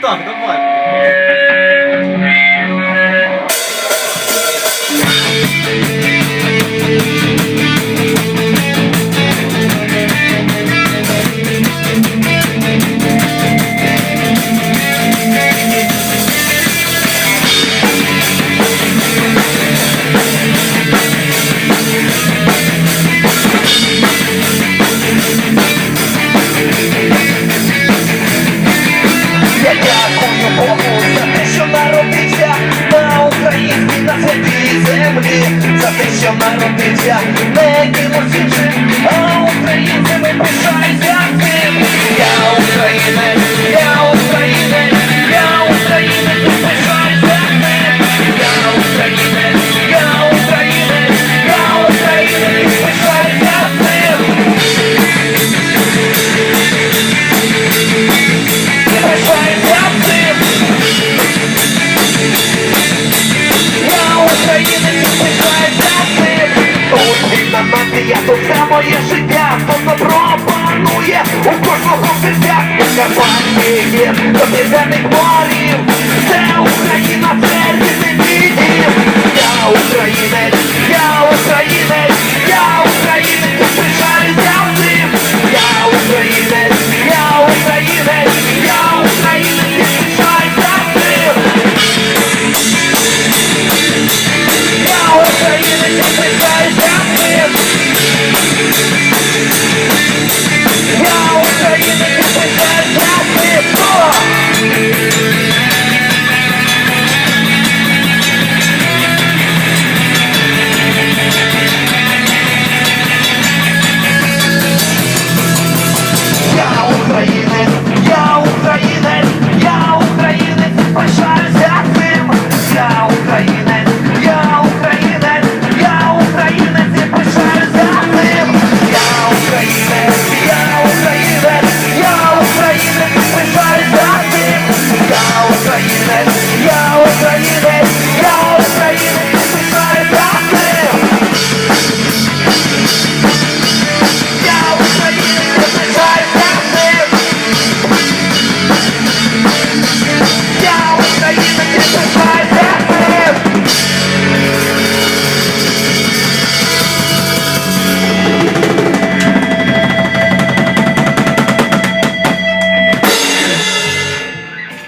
так, давай. нельзя, мы не мужчины. діє, то все моє життя, то добро панує у кожного життя, у Карпаті є до південних морів, це Україна, це.